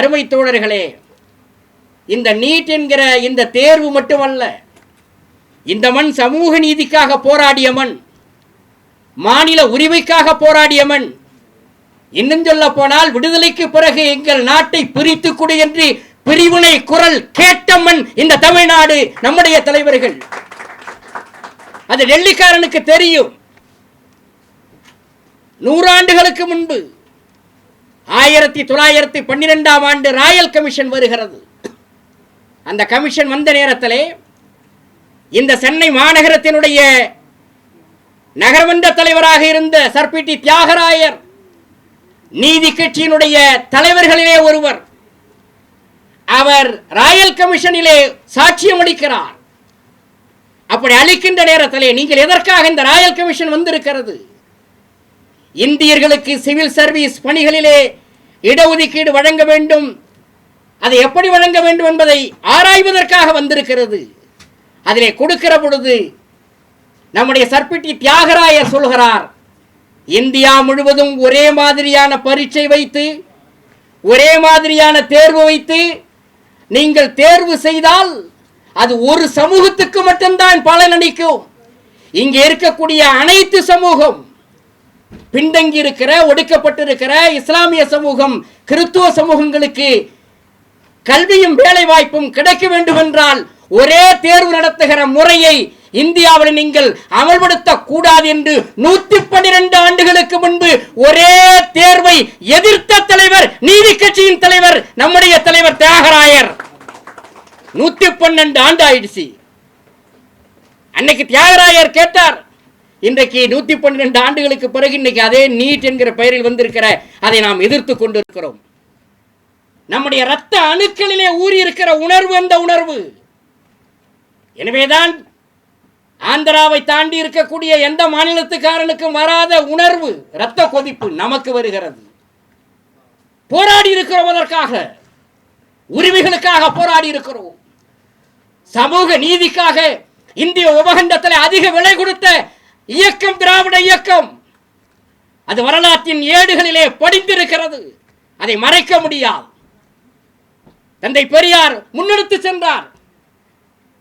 அருமை தோழர்களே இந்த நீட் என்கிற இந்த தேர்வு மட்டுமல்ல இந்த மண் சமூக நீதிக்காக போராடிய மண் மாநில உரிமைக்காக போராடிய மண் இன்னும் சொல்ல போனால் விடுதலைக்கு பிறகு எங்கள் நாட்டை பிரித்து கொடு என்று பிரிவினை குரல் கேட்ட மண் இந்த தமிழ்நாடு நம்முடைய தலைவர்கள். அது டெல்லிக்காரனுக்கு தெரியும். நூறாண்டுகளுக்கு முன்பு ஆயிரத்தி தொள்ளாயிரத்தி பன்னிரெண்டாம் ஆண்டு ராயல் கமிஷன் வருகிறது. அந்த கமிஷன் வந்த நேரத்திலே இந்த சென்னை மாநகரத்தினுடைய நகரமன்ற தலைவராக இருந்த சர்பிடி தியாகராயர் நீதி கட்சியினுடைய தலைவர்களிலே ஒருவர் அவர் ராயல் கமிஷனிலே சாட்சியம் அளிக்கிறார். அப்படி அளிக்கின்ற நேரத்திலே நீங்கள் எதற்காக இந்த ராயல் கமிஷன் வந்திருக்கிறது? இந்தியர்களுக்கு சிவில் சர்வீஸ் பணிகளிலே இடஒதுக்கீடு வழங்க வேண்டும். அதை எப்படி வழங்க வேண்டும் என்பதை ஆராய்வதற்காக வந்திருக்கிறது. அதிலே கொடுக்கிற பொழுது நம்முடைய சர்பிட்டி தியாகராயர் சொல்கிறார் இந்தியா முழுவதும் ஒரே மாதிரியான பரீட்சை வைத்து ஒரே மாதிரியான தேர்வு வைத்து நீங்கள் தேர்வு செய்தால் அது ஒரு சமூகத்துக்கு மட்டும்தான் பலனளிக்கும். இங்கே இருக்கக்கூடிய அனைத்து சமூகம் பின்தங்கி இருக்கிற ஒடுக்கப்பட்டிருக்கிற இஸ்லாமிய சமூகம் கிறித்துவ சமூகங்களுக்கு கல்வியும் வேலை வாய்ப்பும் கிடைக்க வேண்டும் என்றால் ஒரே தேர்வு நடத்துகிற முறையை இந்தியாவில் நீங்கள் அமல்படுத்த கூடாது என்று நூத்தி பன்னிரண்டு ஆண்டுகளுக்கு முன்பு ஒரே தேர்வை எதிர்த்த தலைவர் நீதி கட்சியின் தலைவர் நம்முடைய தலைவர் தியாகராயர். நூத்தி பன்னெண்டு ஆண்டு ஆயிடுச்சு. அன்னைக்கு தியாகராயர் கேட்டார் இன்றைக்கு நூத்தி பன்னிரெண்டு ஆண்டுகளுக்கு பிறகு இன்னைக்கு அதே நீட் என்கிற பெயரில் வந்திருக்கிற அதை நாம் எதிர்த்து கொண்டிருக்கிறோம். நம்முடைய ரத்த அணுக்களிலே ஊறி இருக்கிற உணர்வு அந்த உணர்வு. எனவேதான் ஆந்திராவை தாண்டி இருக்கக்கூடிய எந்த மாநிலத்துக்காரனுக்கும் வராத உணர்வு ரத்த கொதிப்பு நமக்கு வருகிறது. போராடி இருக்கிறோம் அதற்காக உரிமைகளுக்காக போராடி இருக்கிறோம். சமூக நீதிக்காக இந்திய உபகண்டத்தில் அதிக விலை கொடுத்த இயக்கம் திராவிட இயக்கம். அது வரலாற்றின் ஏடுகளிலே படிந்திருக்கிறது. அதை மறைக்க முடியாது. தந்தை பெரியார் முன்னெடுத்து சென்றார்.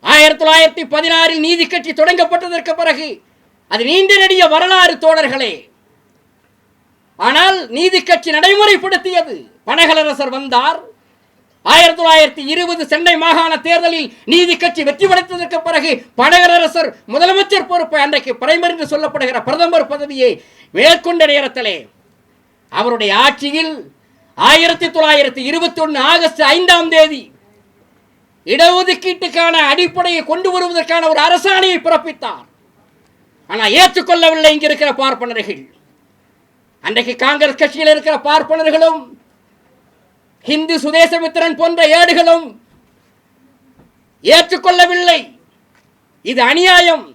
ஆயிரத்தி தொள்ளாயிரத்தி பதினாறில் நீதி கட்சி தொடங்கப்பட்டதற்கு பிறகு அது நீண்ட நெடிய வரலாறு தோழர்களே. ஆனால் நீதி கட்சி நடைமுறைப்படுத்தியது பனகலரசர் வந்தார். ஆயிரத்தி தொள்ளாயிரத்தி இருபது சென்னை மாகாண தேர்தலில் நீதி கட்சி வெற்றி படைத்ததற்கு பிறகு படகரசர் முதலமைச்சர் பொறுப்பை அன்றைக்கு பிரைமர் என்று சொல்லப்படுகிற பிரதமர் பதவியை மேற்கொண்ட நேரத்திலே அவருடைய ஆட்சியில் ஆயிரத்தி தொள்ளாயிரத்தி இருபத்தி ஒன்று ஆகஸ்ட் ஐந்தாம் தேதி இடஒதுக்கீட்டுக்கான அடிப்படையை கொண்டு வருவதற்கான ஒரு அரசாணையை பிறப்பித்தார். ஆனால் ஏற்றுக்கொள்ளவில்லை இங்கே இருக்கிற பார்ப்பனர்கள். அன்றைக்கு காங்கிரஸ் கட்சியில் இருக்கிற பார்ப்பனர்களும் ஹிந்து சுதேசமித்திரன் போன்ற ஏடுகளும் ஏற்றுக்கொள்ளவில்லை. இது அநியாயம்.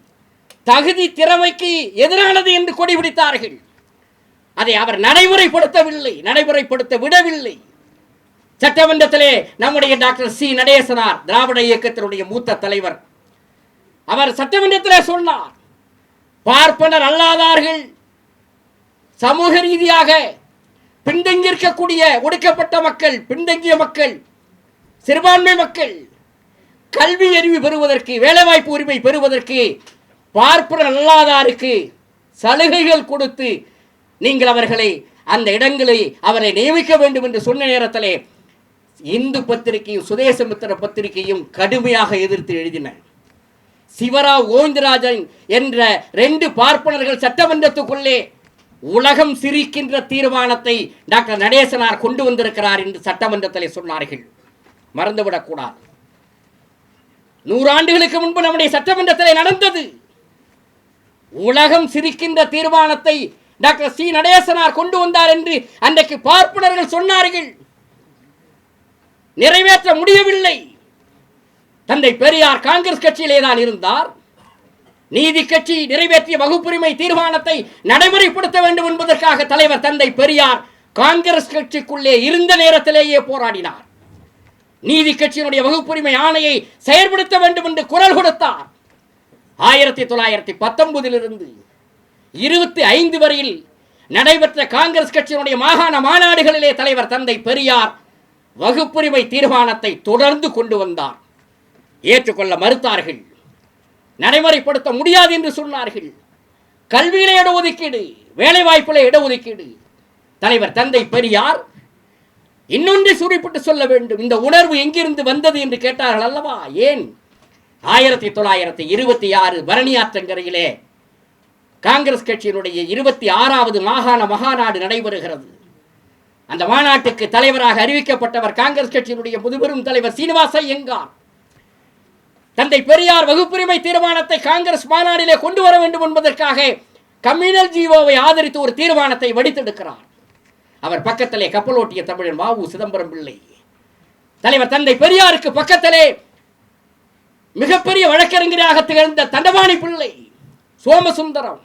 தகுதி திறமைக்கு எதிரானது என்று கொடி பிடித்தார்கள் அதை அவர் நடைமுறைப்படுத்தவில்லை நடைமுறைப்படுத்த விடவில்லை. சட்டமன்றத்திலே நம்முடைய டாக்டர் சி. நடேசனார் திராவிட இயக்கத்தினுடைய மூத்த தலைவர் அவர் சட்டமன்றத்திலே சொன்னார் பார்ப்பனர் அல்லாதார்கள் சமூக ரீதியாக பின்தங்கியிருக்கக்கூடிய ஒடுக்கப்பட்ட மக்கள் பின்தங்கிய மக்கள் சிறுபான்மை மக்கள் கல்வி அறிவு பெறுவதற்கு வேலைவாய்ப்பு உரிமை பெறுவதற்கு பார்ப்பனர் அல்லாதாருக்கு சலுகைகள் கொடுத்து நீங்கள் அவர்களை அந்த இடங்களை அவரை நியமிக்க வேண்டும் என்று சொன்ன நேரத்திலே இந்து பத்திரிகையும் சுதேசமித்திர பத்திரிகையும் கடுமையாக எதிர்த்து எழுதின. சிவராவ் கோவிந்தராஜன் என்ற ரெண்டு பார்ப்பனர்கள் சட்டமன்றத்துக்குள்ளே உலகம் சிரிக்கின்ற தீர்மானத்தை டாக்டர் நடேசனார் கொண்டு வந்திருக்கிறார் என்று சட்டமன்றத்தில் சொன்னார்கள். மறந்துவிடக்கூடாது. நூறாண்டுகளுக்கு முன்பு நம்முடைய சட்டமன்றத்தில் நடந்தது. உலகம் சிரிக்கின்ற தீர்மானத்தை டாக்டர் சி நடேசனார் கொண்டு வந்தார் என்று அன்றைக்கு பார்ப்பனர்கள் சொன்னார்கள். நிறைவேற்ற முடியவில்லை. தந்தை பெரியார் காங்கிரஸ் கட்சியிலே தான் இருந்தார். நீதி கட்சி நிறைவேற்றிய வகுப்புரிமை தீர்மானத்தை நடைமுறைப்படுத்த வேண்டும் என்பதற்காக தலைவர் தந்தை பெரியார் காங்கிரஸ் கட்சிக்குள்ளே இருந்த நேரத்திலேயே போராடினார். நீதி கட்சியினுடைய வகுப்புரிமை ஆணையை செயற்படுத்த வேண்டும் என்று குரல் கொடுத்தார். ஆயிரத்தி தொள்ளாயிரத்தி பத்தொன்பதிலிருந்து இருபத்தி ஐந்து வரையில் நடைபெற்ற காங்கிரஸ் கட்சியினுடைய மாகாண மாநாடுகளிலே தலைவர் தந்தை பெரியார் வகுப்புரிமை தீர்மானத்தை தொடர்ந்து கொண்டு வந்தார். ஏற்றுக்கொள்ள மறுத்தார்கள். நடைமுறைப்படுத்த முடியாது என்று சொன்னார்கள். கல்வியில இடஒதுக்கீடு வேலைவாய்ப்பில இடஒதுக்கீடு. தலைவர் தந்தை பெரியார் இன்னொன்றை சுருப்பிட்டு சொல்ல வேண்டும். இந்த உணர்வு எங்கிருந்து வந்தது என்று கேட்டார்கள் அல்லவா? ஏன்? ஆயிரத்தி தொள்ளாயிரத்தி இருபத்தி ஆறு பரணியாற்றங்கரையிலே காங்கிரஸ் கட்சியினுடைய இருபத்தி ஆறாவது மாகாண மகாநாடு நடைபெறுகிறது. அந்த மாநாட்டுக்கு தலைவராக அறிவிக்கப்பட்டவர் காங்கிரஸ் கட்சியினுடைய முதுபெரும் தலைவர் சீனிவாச ஐயங்கார். தந்தை பெரியார் வகுப்புரிமை தீர்மானத்தை காங்கிரஸ் மாநாட்டிலே கொண்டு வர வேண்டும் என்பதற்காக கம்யூனல் ஜீவோவை ஆதரித்து ஒரு தீர்மானத்தை வடித்தெடுக்கிறார். அவர் பக்கத்திலே கப்பலோட்டிய தமிழன் வாவு சிதம்பரம் பிள்ளை. தலைவர் தந்தை பெரியாருக்கு பக்கத்திலே மிகப்பெரிய வழக்கறிஞராக திகழ்ந்த தண்டபாணி பிள்ளை சோமசுந்தரம்.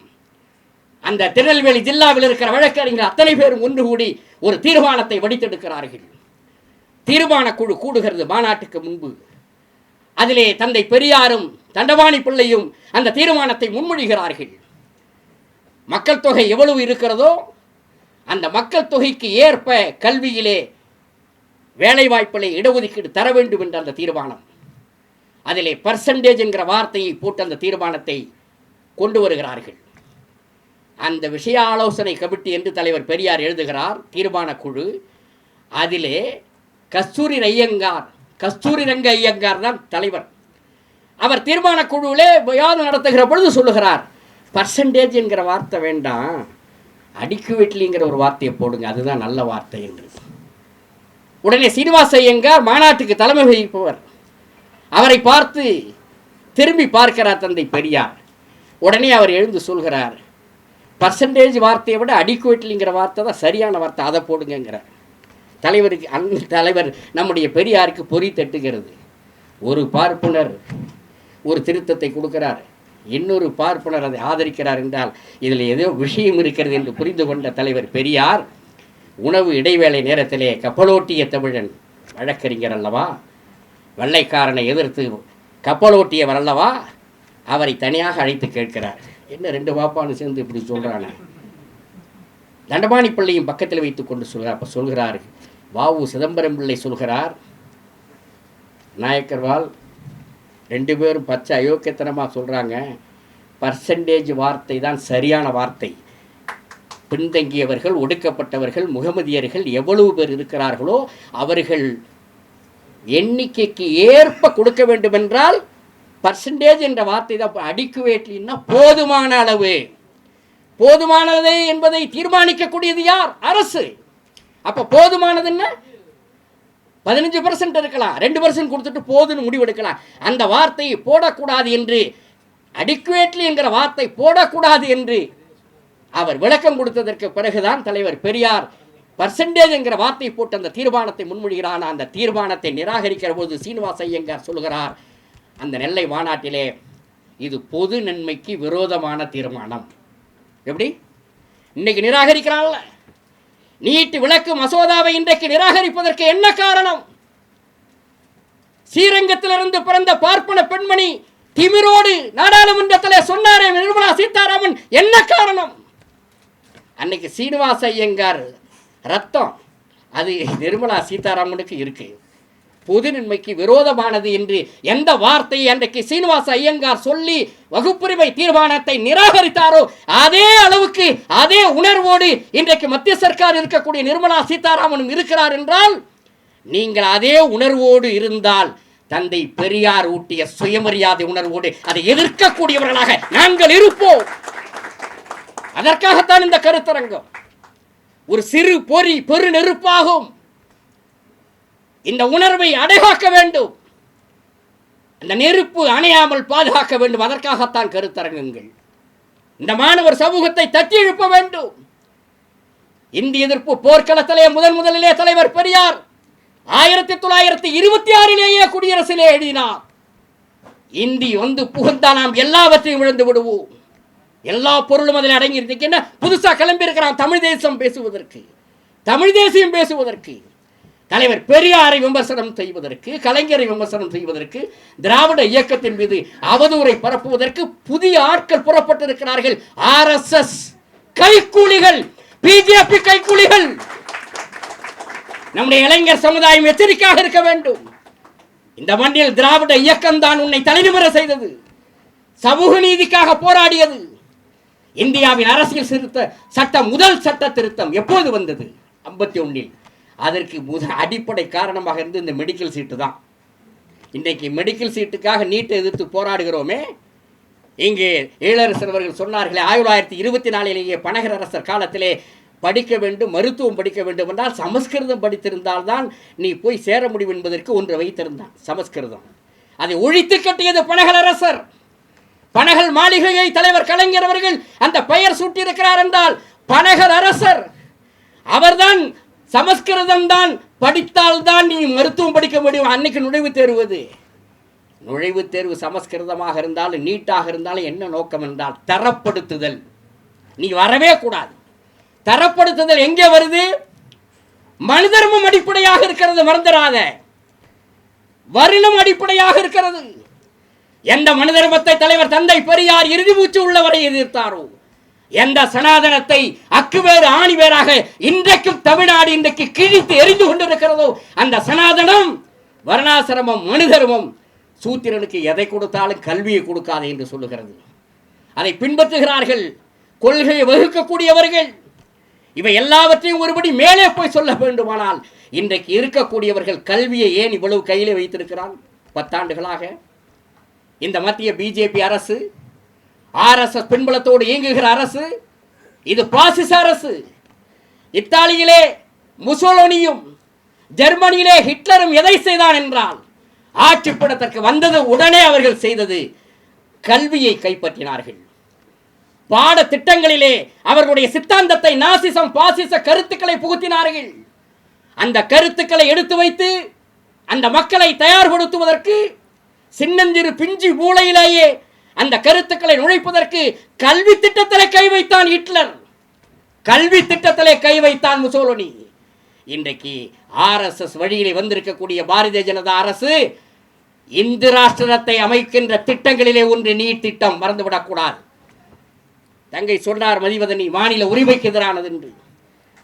அந்த திருநெல்வேலி ஜில்லாவில் இருக்கிற வழக்கறிஞர் அத்தனை பேரும் ஒன்று கூடி ஒரு தீர்மானத்தை வடித்தெடுக்கிறார்கள். தீர்மான குழு கூடுகிறது மாநாட்டுக்கு முன்பு. அதிலே தந்தை பெரியாரும் தண்டபாணி பிள்ளையும் அந்த தீர்மானத்தை முன்மொழிகிறார்கள். மக்கள் தொகை எவ்வளவு இருக்கிறதோ அந்த மக்கள் தொகைக்கு ஏற்ப கல்வியிலே வேலைவாய்ப்பிலே இடஒதுக்கீடு தர வேண்டும் என்ற அந்த தீர்மானம். அதிலே பர்சன்டேஜ் என்கிற வார்த்தையை போட்டு அந்த தீர்மானத்தை கொண்டு வருகிறார்கள். அந்த விஷய ஆலோசனை கமிட்டி என்று தலைவர் பெரியார் எழுதுகிறார் தீர்மான குழு அதிலே கஸ்தூரி ஐயங்கார் கஸ்தூரி ரங்க ஐயங்கார் தான் தலைவர். அவர் தீர்மான குழுவிலே விவாதம் நடத்துகிற பொழுது சொல்லுகிறார் பர்சன்டேஜ் என்கிற வார்த்தை வேண்டாம். அடிக்கு வெட்லிங்கிற ஒரு வார்த்தையை போடுங்க அதுதான் நல்ல வார்த்தை என்று. உடனே சீனிவாச ஐயங்கார் மாநாட்டுக்கு தலைமை வகிப்பவர். அவரை பார்த்து திரும்பி பார்க்கிறார் தந்தை பெரியார். உடனே அவர் எழுந்து சொல்கிறார் பர்சன்டேஜ் வார்த்தையை விட அடிக்குவேட்லிங்கிற வார்த்தை தான் சரியான வார்த்தை அதை போடுங்கிறார் தலைவருக்கு அந்த தலைவர் நம்முடைய பெரியாருக்கு பொறி தட்டுகிறது. ஒரு பார்ப்பனர் ஒரு திருத்தத்தை கொடுக்கிறார். இன்னொரு பார்ப்பனர் அதை ஆதரிக்கிறார் என்றால் இதில் ஏதோ விஷயம் இருக்கிறது என்று புரிந்து கொண்ட தலைவர் பெரியார் உணவு இடைவேளை நேரத்திலே கப்பலோட்டிய தமிழன் வழக்கறிஞர் அல்லவா? வெள்ளைக்காரனை எதிர்த்து கப்பலோட்டியவர் அல்லவா? அவரை தனியாக அழைத்து கேட்கிறார். என்ன ரெண்டு வாப்பான்னு சேர்ந்து இப்படி சொல்கிறானே தண்டபாணி பள்ளியும் பக்கத்தில் வைத்துக் கொண்டு சொல்கிறார் அப்போ சொல்கிறார் வாவு சிதம்பரம் பிள்ளை சொல்கிறார். நாயக்கர்வால் ரெண்டு பேரும் பச்சை அயோக்கியத்தனமாக சொல்கிறாங்க பர்சன்டேஜ் வார்த்தை தான் சரியான வார்த்தை. பின்தங்கியவர்கள் ஒடுக்கப்பட்டவர்கள் முகமதியர்கள் எவ்வளவு பேர் இருக்கிறார்களோ அவர்கள் எண்ணிக்கைக்கு ஏற்ப கொடுக்க வேண்டுமென்றால் பர்சன்டேஜ் என்ற வார்த்தை தான் அடிக்குவேட்லின்னா போதுமான அளவு. போதுமானது என்பதை தீர்மானிக்கக்கூடியது யார்? அரசு. அப்ப போதுமானது என்ன? பதினஞ்சு பர்சன்ட் இருக்கலாம். ரெண்டு பர்சன்ட் கொடுத்துட்டு போதுன்னு முடிவெடுக்கலாம். அந்த வார்த்தையை போடக்கூடாது என்று அடிக்குவேட்லி என்கிற வார்த்தை போடக்கூடாது என்று அவர் விளக்கம் கொடுத்ததற்கு பிறகுதான் தலைவர் பெரியார் பர்சன்டேஜ் என்கிற வார்த்தை போட்டு அந்த தீர்மானத்தை முன்மொழிகிறான் அந்த தீர்மானத்தை நிராகரிக்கிற போது சீனிவாச ஐயங்கார் சொல்கிறார் அந்த நெல்லை மாநாட்டிலே இது பொது நன்மைக்கு விரோதமான தீர்மானம். எப்படி? இன்னைக்கு நிராகரிக்கிறான்ல நீட்டு விளக்கு மசோதாவை இன்றைக்கு நிராகரிப்பதற்கு என்ன காரணம்? ஸ்ரீரங்கத்திலிருந்து பிறந்த பார்ப்பன பெண்மணி திமிரோடு நாடாளுமன்றத்தில் சொன்னாரே நிர்மலா சீதாராமன். என்ன காரணம்? அன்னைக்கு சீனிவாச ஐயங்கார் ரத்தம். அது நிர்மலா சீதாராமனுக்கு இருக்கு. பொது நன்மைக்கு விரோதமானது என்று எந்த வார்த்தையை அன்றைக்கு சீனிவாச ஐயங்கார் சொல்லி வகுப்புரிமை தீர்மானத்தை நிராகரித்தாரோ அதே அளவுக்கு அதே உணர்வோடு இன்றைக்கு மத்திய சர்க்கார் இருக்கக்கூடிய நிர்மலா சீதாராமனும் இருக்கிறார் என்றால் நீங்கள் அதே உணர்வோடு இருந்தால் தந்தை பெரியார் ஊட்டிய சுயமரியாதை உணர்வோடு அதை எதிர்க்கக்கூடியவர்களாக நாங்கள் இருப்போம். அதற்காகத்தான் இந்த கருத்தரங்கம். ஒரு சிறு பொறி பெரு நெருப்பாகும் இந்த உணர்வை அடைகாக்க வேண்டும். அந்த நெருப்பு அணையாமல் பாதுகாக்க வேண்டும். அதற்காகத்தான் கருத்தரங்குங்கள். இந்த மாணவர் சமூகத்தை தட்டி எழுப்ப வேண்டும். இந்திய எதிர்ப்பு போர்க்களத்திலே முதன் முதலிலே தலைவர் பெரியார் ஆயிரத்தி தொள்ளாயிரத்தி இருபத்தி ஆறிலேயே குடியரசிலே எழுதினார். இந்தி வந்து புகுந்தால் நாம் எல்லாவற்றையும் இழந்து விடுவோம். எல்லா பொருளும் அதில் அடங்கி இருக்கு என்ன புதுசா கிளம்பி இருக்கிறான் தமிழ் தேசம் பேசுவதற்கு. தமிழ் தேசியம் பேசுவதற்கு. தலைவர் பெரியாரை விமர்சனம் செய்வதற்கு கலைஞரை விமர்சனம் செய்வதற்கு திராவிட இயக்கத்தின் மீது அவதூறை பரப்புவதற்கு புதிய ஆட்கள் புறப்பட்டிருக்கிறார்கள். ஆர்எஸ்எஸ் கைக்கூலிகள் பிஜேபி கைக்கூலிகள். நம்முடைய இளைஞர் சமுதாயம் எச்சரிக்கையாக இருக்க வேண்டும். இந்த மண்ணில் திராவிட இயக்கம் தான் உன்னை தலைநிமிர செய்தது. சமூக நீதிக்காக போராடியது. இந்தியாவின் அரசியல் திருத்த சட்டம் முதல் சட்ட திருத்தம் எப்போது வந்தது? ஐம்பத்தி ஒன்றில் அதற்கு முத அடிப்படை காரணமாக இருந்து இந்த மெடிக்கல் சீட்டு தான். இன்றைக்கு மெடிக்கல் சீட்டுக்காக நீட்டை எதிர்த்து போராடுகிறோமே இங்கே ஈழரசர் அவர்கள் சொன்னார்களே ஆயிரத்தி தொள்ளாயிரத்தி இருபத்தி நாலிலேயே பனகர அரசர் காலத்திலே படிக்க வேண்டும் மருத்துவம் படிக்க வேண்டும் என்றால் சமஸ்கிருதம் படித்திருந்தால்தான் நீ போய் சேர முடியும் என்பதற்கு ஒன்று வைத்திருந்தான் சமஸ்கிருதம். அதை ஒழித்து கட்டியது பனகல் அரசர் பனகல் மாளிகையை தலைவர் கலைஞர் அவர்கள் அந்த பெயர் சூட்டியிருக்கிறார் என்றால் பனகல் அரசர் அவர்தான் சமஸ்கிருதம் தான் படித்தால்தான் நீ மருத்துவம் படிக்க முடியும். அன்னைக்கு நுழைவுத் தேர்வது நுழைவுத் தேர்வு சமஸ்கிருதமாக இருந்தாலும் நீட்டாக இருந்தாலும் என்ன நோக்கம் என்றால் தரப்படுத்துதல். நீ வரவே கூடாது. தரப்படுத்துதல் எங்கே வருது? மனிதர்மம் அடிப்படையாக இருக்கிறது மறந்துடாத. வருணம் அடிப்படையாக இருக்கிறது. எந்த மனிதர்மத்தை தலைவர் தந்தை பெரியார் இறுதி மூச்சு உள்ளவரை எதிர்த்தாரோ? எந்த சனாதனத்தை அக்குவேறு ஆணிவேராக இன்றைக்கும் தமிழ்நாடு இன்றைக்கு கிழித்து எரிந்து கொண்டிருக்கிறதோ அந்த சனாதனம் வர்ணாசிரமம் மனிதர்மம் சூத்திரனுக்கு எதை கொடுத்தாலும் கல்வியை கொடுக்காது என்று சொல்லுகிறது. அதை பின்பற்றுகிறார்கள் கொள்கையை வகுக்கக்கூடியவர்கள். இவை எல்லாவற்றையும் ஒருபடி மேலே போய் சொல்ல வேண்டுமானால் இன்றைக்கு இருக்கக்கூடியவர்கள் கல்வியை ஏன் இவ்வளவு கையிலே வைத்திருக்கிறான்? பத்தாண்டுகளாக. இந்த மத்திய பிஜேபி அரசு ஆர்எஸ்எஸ் பின்புலத்தோடு இயங்குகிற அரசு இது பாசிச அரசு. இத்தாலியிலே முசோலோனியும் ஜெர்மனியிலே ஹிட்லரும் எதை செய்தான் என்றால் ஆட்சிப்படத்திற்கு வந்தது உடனே அவர்கள் செய்தது கல்வியை கைப்பற்றினார்கள். பாட திட்டங்களிலே அவர்களுடைய சித்தாந்தத்தை நாசிசம் பாசிச கருத்துக்களை புகுத்தினார்கள். அந்த கருத்துக்களை எடுத்து வைத்து அந்த மக்களை தயார்படுத்துவதற்கு சின்னஞ்சிறு பிஞ்சு மூளையிலேயே அந்த கருத்துக்களை நுழைப்பதற்கு கல்வி திட்டத்திலே கை வைத்தான் ஹிட்லர். கல்வி திட்டத்திலே கை வைத்தான் முசோலனி. இன்றைக்கு ஆர்எஸ்எஸ் வழியிலே வந்திருக்கக்கூடிய பாரதிய ஜனதா அரசு இந்து ராஷ்டிரத்தை அமைக்கின்ற திட்டங்களிலே ஒன்று நீட் திட்டம் மறந்துவிடக்கூடாது. தங்கை சொன்னார் மதிவதனி மாநில உரிமைக்கு எதிரானது என்று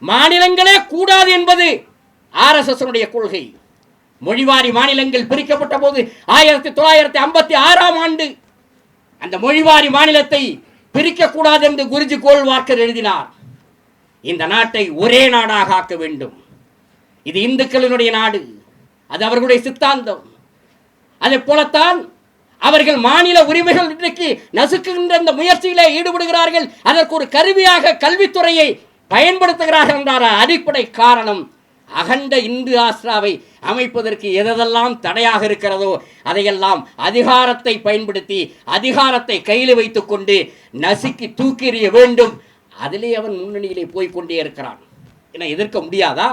மாநிலங்களே கூடாது என்பது ஆர்எஸ்எஸ்னுடைய கொள்கை. மொழிவாரி மாநிலங்கள் பிரிக்கப்பட்ட போது ஆயிரத்தி தொள்ளாயிரத்தி ஐம்பத்தி ஆறாம் ஆண்டு அந்த மொழிவாரி மாநிலத்தை பிரிக்கக்கூடாது என்று குருஜி கோல்வார்க்கர் எழுதினார். இந்த நாட்டை ஒரே நாடாக ஆக்க வேண்டும். இது இந்துக்களினுடைய நாடு. அது அவர்களுடைய சித்தாந்தம். அதை போலத்தான் அவர்கள் மாநில உரிமைகள் இன்றைக்கு நசுக்குகின்ற இந்த முயற்சியிலே ஈடுபடுகிறார்கள். அதற்கு ஒரு கருவியாக கல்வித்துறையை பயன்படுத்துகிறார்கள் என்றார். அடிப்படை காரணம் அகண்ட இந்து ஆஸ்ராவை அமைப்பதற்கு எதெல்லாம் தடையாக இருக்கிறதோ அதையெல்லாம் அதிகாரத்தை பயன்படுத்தி அதிகாரத்தை கையில் வைத்துக்கொண்டு நசுக்கி தூக்கிறிய வேண்டும். அதிலே அவன் முன்னணியிலே போய் கொண்டே இருக்கிறான். என எதிர்க்க முடியாதா?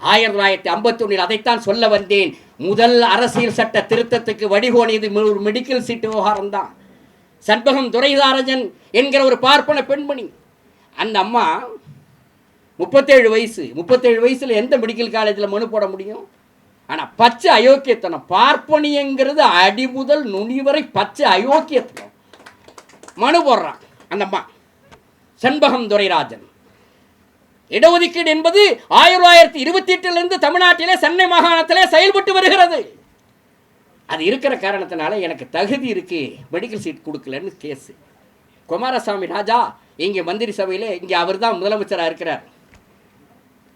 ஆயிரத்தி தொள்ளாயிரத்தி ஐம்பத்தொன்னில் அதைத்தான் சொல்ல வந்தேன். முதல் அரசியல் சட்ட திருத்தத்துக்கு வடிகோணியது ஒரு மெடிக்கல் சீட்டு விவகாரம் தான். சண்பகம் துரைதாரஜன் என்கிற ஒரு பார்ப்பன பெண்மணி. அந்த அம்மா முப்பத்தேழு வயசு. முப்பத்தேழு வயசில் எந்த மெடிக்கல் காலேஜில் மனு போட முடியும்? ஆனால் பச்சை அயோக்கியத்தனம். பார்ப்பனியங்கிறது அடி முதல் நுனி வரை பச்சை அயோக்கியத்தனம். மனு போடுறான். அந்த அம்மா செண்பகம் துரைராஜன். இடஒதுக்கீடு என்பது ஆயிரத்தி தொள்ளாயிரத்தி இருபத்தி எட்டிலிருந்து தமிழ்நாட்டிலே சென்னை மாகாணத்திலே செயல்பட்டு வருகிறது. அது இருக்கிற காரணத்தினால எனக்கு தகுதி இருக்கு. மெடிக்கல் சீட் கொடுக்கலன்னு கேஸு குமாரசாமி ராஜா இங்கே மந்திரி சபையில் இங்கே அவர் தான் முதலமைச்சராக இருக்கிறார்.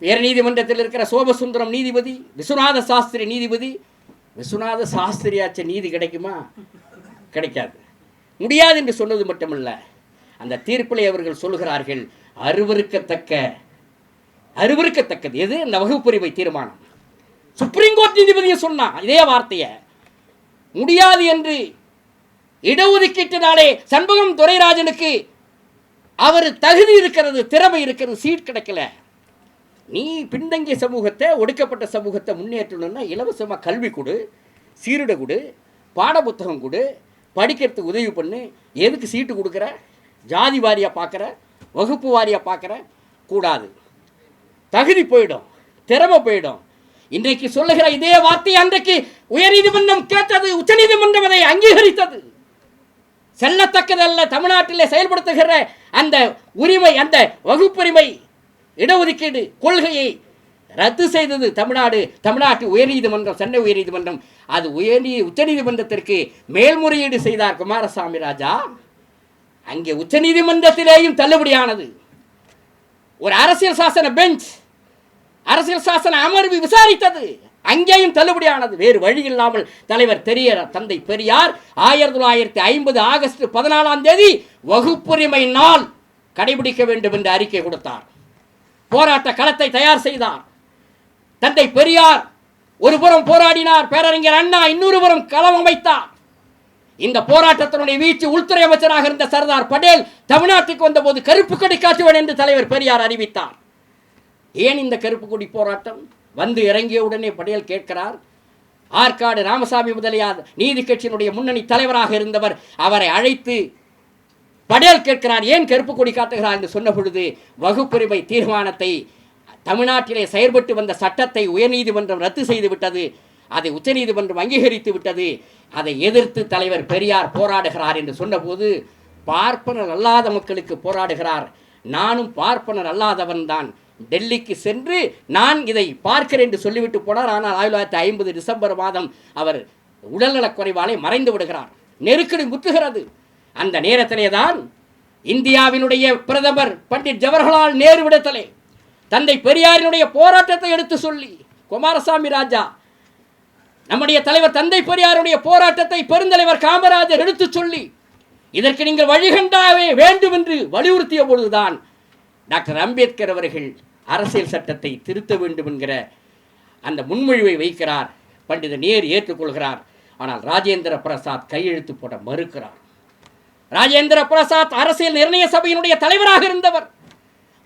உயர் நீதிமன்றத்தில் இருக்கிற சோபசுந்தரம் நீதிபதி விஸ்வநாத சாஸ்திரி நீதிபதி விஸ்வநாத சாஸ்திரியாச்ச நீதி கிடைக்குமா? கிடைக்காது. முடியாது என்று சொன்னது மட்டுமல்ல அந்த தீர்ப்பிலே அவர்கள் சொல்லுகிறார்கள் அருவருக்கத்தக்க அருவருக்கத்தக்கது. எது? இந்த வகுப்புரிமை தீர்மானம். சுப்ரீம் கோர்ட் நீதிபதியை சொன்னான் இதே வார்த்தையை முடியாது என்று இடஒதுக்கீட்டினாலே சண்முகம் துரைராஜனுக்கு அவர் தகுதி இருக்கிறது திறமை இருக்கிறது சீட் கிடைக்கல. நீ பின்தங்கிய சமூகத்தை ஒடுக்கப்பட்ட சமூகத்தை முன்னேற்றணும்னா இலவசமாக கல்வி கொடு சீருடை கொடு பாட புத்தகம் கொடு படிக்கிறதுக்கு உதவி பண்ணு. எதுக்கு சீட்டு கொடுக்குற? ஜாதி வாரியாக பார்க்குற வகுப்பு வாரியாக பார்க்குற கூடாது. தகுதி போயிடும் திறமை போயிடும். இன்றைக்கு சொல்லுகிற இதே வார்த்தை அன்றைக்கு உயர்நீதிமன்றம் கேட்டது உச்சநீதிமன்றம் அதை அங்கீகரித்தது. செல்லத்தக்கதல்ல தமிழ்நாட்டில் செயல்படுத்துகிற அந்த உரிமை அந்த வகுப்புரிமை இடஒதுக்கீடு கொள்கையை ரத்து செய்தது தமிழ்நாடு தமிழ்நாட்டு உயர்நீதிமன்றம் சென்னை உயர்நீதிமன்றம். அது உயர்நீ உச்சநீதிமன்றத்திற்கு மேல்முறையீடு செய்தார் குமாரசாமி ராஜா. அங்கே உச்சநீதிமன்றத்திலேயும் தள்ளுபடியானது ஒரு அரசியல் சாசன பெஞ்ச் அரசியல் சாசன அமர்வு விசாரித்தது. அங்கேயும் தள்ளுபடியானது வேறு வழி இல்லாமல் தலைவர் தெரிய தந்தை பெரியார் ஆயிரத்தி தொள்ளாயிரத்தி ஐம்பது ஆகஸ்ட் பதினாலாம் தேதி வகுப்புரிமை நாள் கடைபிடிக்க வேண்டும் என்று அறிக்கை கொடுத்தார். போராட்ட களத்தை தயார் செய்தார். தந்தை பெரியார் ஒரு புறம் போராடினார் பேரறிஞர் அண்ணா இன்னொரு புறம் களம் அமைத்தார். இந்த போராட்டத்தினுடைய வீச்சு உள்துறை அமைச்சராக இருந்த சர்தார் படேல் தமிழ்நாட்டுக்கு வந்தபோது கருப்பு கொடி காட்டுவேன் என்று தலைவர் பெரியார் அறிவித்தார். ஏன் இந்த கருப்பு கொடி போராட்டம்? வந்து இறங்கிய உடனே படேல் கேட்கிறார் ஆற்காடு ராமசாமி முதலியார் நீதி கட்சியினுடைய முன்னணி தலைவராக இருந்தவர் அவரை அழைத்து படேல் கேட்கிறார் ஏன் கருப்பு கொடி காட்டுகிறார் என்று சொன்ன பொழுது வகுப்புரிமை தீர்மானத்தை தமிழ்நாட்டிலே செயற்பட்டு வந்த சட்டத்தை உயர்நீதிமன்றம் ரத்து செய்து விட்டது. அதை உச்சநீதிமன்றம் அங்கீகரித்து விட்டது. அதை எதிர்த்து தலைவர் பெரியார் போராடுகிறார் என்று சொன்னபோது பார்ப்பனர் அல்லாத மக்களுக்கு போராடுகிறார். நானும் பார்ப்பனர் அல்லாதவன் தான். டெல்லிக்கு சென்று நான் இதை பார்க்கிறேன் என்று சொல்லிவிட்டு போனார். ஆனால் ஆயிரத்தி தொள்ளாயிரத்தி ஐம்பது டிசம்பர் மாதம் அவர் உடல்நலக் குறைவாலே மறைந்து விடுகிறார். நெருக்கடி முற்றுகிறது. அந்த நேரத்திலே தான் இந்தியாவினுடைய பிரதமர் பண்டிட் ஜவஹர்லால் நேரு விடத்தலே தந்தை பெரியாரினுடைய போராட்டத்தை எடுத்து சொல்லி குமாரசாமி ராஜா நம்முடைய தலைவர் தந்தை பெரியாருடைய போராட்டத்தை பெருந்தலைவர் காமராஜர் எடுத்து சொல்லி இதற்கு நீங்கள் வழிகண்டாவே வேண்டும் என்று வலியுறுத்திய பொழுதுதான் டாக்டர் அம்பேத்கர் அவர்கள் அரசியல் சட்டத்தை திருத்த வேண்டும் என்கிற அந்த முன்மொழிவை வைக்கிறார். பண்டித நேர் ஏற்றுக்கொள்கிறார். ஆனால் ராஜேந்திர பிரசாத் கையெழுத்து போட மறுக்கிறார். ராஜேந்திர பிரசாத் அரசியல் நிர்ணய சபையினுடைய தலைவராக இருந்தவர்.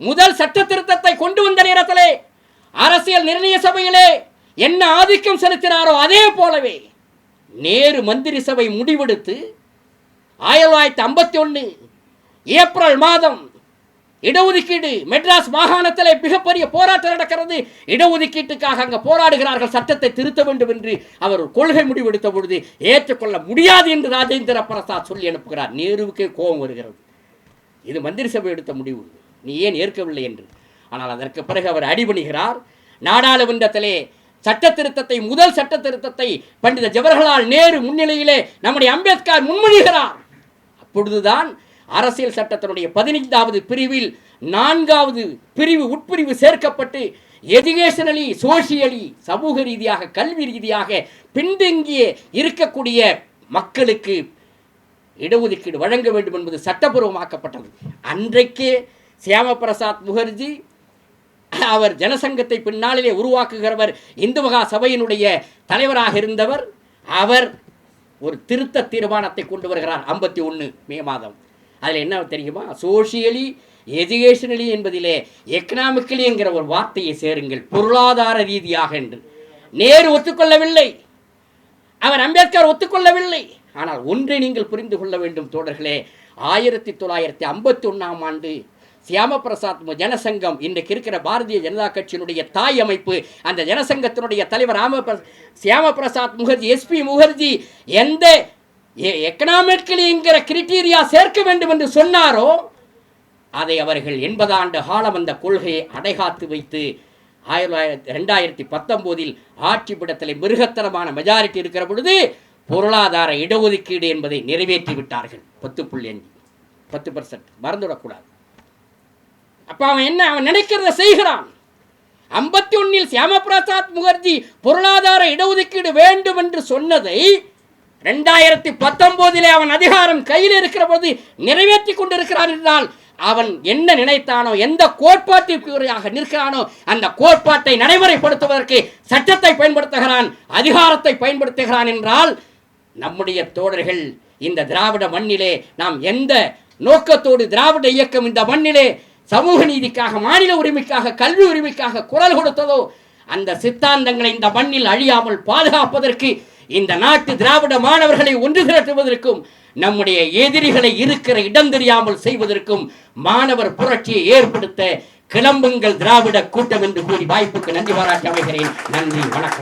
முதல் சட்ட திருத்தத்தை கொண்டு வந்த நேரத்திலே அரசியல் நிர்ணய சபையிலே என்ன ஆதிக்கம் செலுத்தினாரோ அதே போலவே நேரு மந்திரி சபை முடிவெடுத்து ஆயிரத்தி தொள்ளாயிரத்தி ஐம்பத்தி ஒன்று ஏப்ரல் மாதம் இடஒதுக்கீடு. மெட்ராஸ் மாகாணத்திலே மிகப்பெரிய போராட்டம் நடக்கிறது. இடஒதுக்கீட்டுக்காக அங்கே போராடுகிறார்கள். சட்டத்தை திருத்த வேண்டும் என்று அவர் ஒரு கொள்கை முடிவெடுத்த பொழுது ஏற்றுக்கொள்ள முடியாது என்று ராஜேந்திர பிரசாத் சொல்லி அனுப்புகிறார். நேருவுக்கே கோபம் வருகிறது. இது மந்திரி சபை எடுத்த முடிவு. நீ ஏன் ஏற்கவில்லை என்று. ஆனால் அதற்கு பிறகு அவர் அடிபணிகிறார். நாடாளுமன்றத்திலே சட்ட திருத்தத்தை முதல் சட்ட திருத்தத்தை பண்டித ஜவஹர்லால் நேரு முன்னிலையிலே நம்முடைய அம்பேத்கர் முன்மொழிகிறார். அப்பொழுதுதான் அரசியல் சட்டத்தினுடைய பதினைந்தாவது பிரிவில் நான்காவது பிரிவு உட்பிரிவு சேர்க்கப்பட்டு எஜுகேஷனலி சோசியலி சமூக ரீதியாக கல்வி ரீதியாக பின்தங்கிய இருக்கக்கூடிய மக்களுக்கு இடஒதுக்கீடு வழங்க வேண்டும் என்பது சட்டபூர்வமாக்கப்பட்டது. அன்றைக்கே சியாமபிரசாத் முகர்ஜி அவர் ஜனசங்கத்தை பின்னாளிலே உருவாக்குகிறவர் இந்து மகா சபையினுடைய தலைவராக இருந்தவர் அவர் ஒரு திருத்த தீர்மானத்தை கொண்டு வருகிறார் ஐம்பத்தி ஒன்று மே மாதம். அதில் என்ன தெரியுமா? சோஷியலி எஜுகேஷனலி என்பதிலே எக்கனாமிக்கலி என்கிற ஒரு வார்த்தையை சேருங்கள். பொருளாதார ரீதியாக என்று. நேரு ஒத்துக்கொள்ளவில்லை. அவர் அம்பேத்கர் ஒத்துக்கொள்ளவில்லை. ஆனால் ஒன்றை நீங்கள் புரிந்து கொள்ள வேண்டும் தோழர்களே. ஆயிரத்தி தொள்ளாயிரத்தி ஐம்பத்தி ஒன்றாம் ஆண்டு சியாமபிரசாத் ஜனசங்கம் இன்றைக்கு இருக்கிற பாரதிய ஜனதா கட்சியினுடைய தாய் அமைப்பு அந்த ஜனசங்கத்தினுடைய தலைவர் ராம சியாமபிரசாத் முகர்ஜி எஸ்பி முகர்ஜி எந்த எக்கனாமிக்கலிங்கிற கிரிட்டீரியா சேர்க்க வேண்டும் என்று சொன்னாரோ அதை அவர்கள் எண்பது ஆண்டு காலம் அந்த கொள்கையை அடைகாத்து வைத்து ஆயிரத்தி தொள்ளாயிரத்தி ரெண்டாயிரத்தி பத்தொம்போதில் ஆட்சி பிடத்தில் மிருகத்தனமான மெஜாரிட்டி இருக்கிற பொழுது பொருளாதார இடஒதுக்கீடு என்பதை நிறைவேற்றி விட்டார்கள். பத்து புள்ளி அஞ்சு பத்து பர்சன்ட் மறந்துவிடக்கூடாது. அப்போ அவன் என்ன அவன் நினைக்கிறத செய்கிறான். ஐம்பத்தி ஒன்னில் சியாமபிரசாத் முகர்ஜி பொருளாதார இடஒதுக்கீடு வேண்டும் என்று சொன்னதை ரெண்டாயிரத்தி பத்தொன்பதிலே அவன் அதிகாரம் கையில் இருக்கிற போது நிறைவேற்றி கொண்டிருக்கிறான் என்றால் அவன் என்ன நினைத்தானோ எந்த கோட்பாட்டிற்குரியாக நிற்கிறானோ அந்த கோட்பாட்டை நடைமுறைப்படுத்துவதற்கு சட்டத்தை பயன்படுத்துகிறான் அதிகாரத்தை பயன்படுத்துகிறான் என்றால் நம்முடைய தோழர்கள் இந்த திராவிட மண்ணிலே நாம் எந்த நோக்கத்தோடு திராவிட இயக்கம் இந்த மண்ணிலே சமூக நீதிக்காக மாநில உரிமைக்காக கல்வி உரிமைக்காக குரல் கொடுத்ததோ அந்த சித்தாந்தங்களை இந்த மண்ணில் அழியாமல் பாதுகாப்பதற்கு இந்த நாட்டு திராவிட மாணவர்களை ஒன்று திரட்டுவதற்கும் நம்முடைய எதிரிகளை இருக்கிற இடம் தெரியாமல் செய்வதற்கும் மாணவர் புரட்சியை ஏற்படுத்த கிளம்புங்கள் திராவிட கூட்டம் என்று கூறி வாய்ப்புக்கு நன்றி பாராட்டி அமைகிறேன். நன்றி வணக்கம்.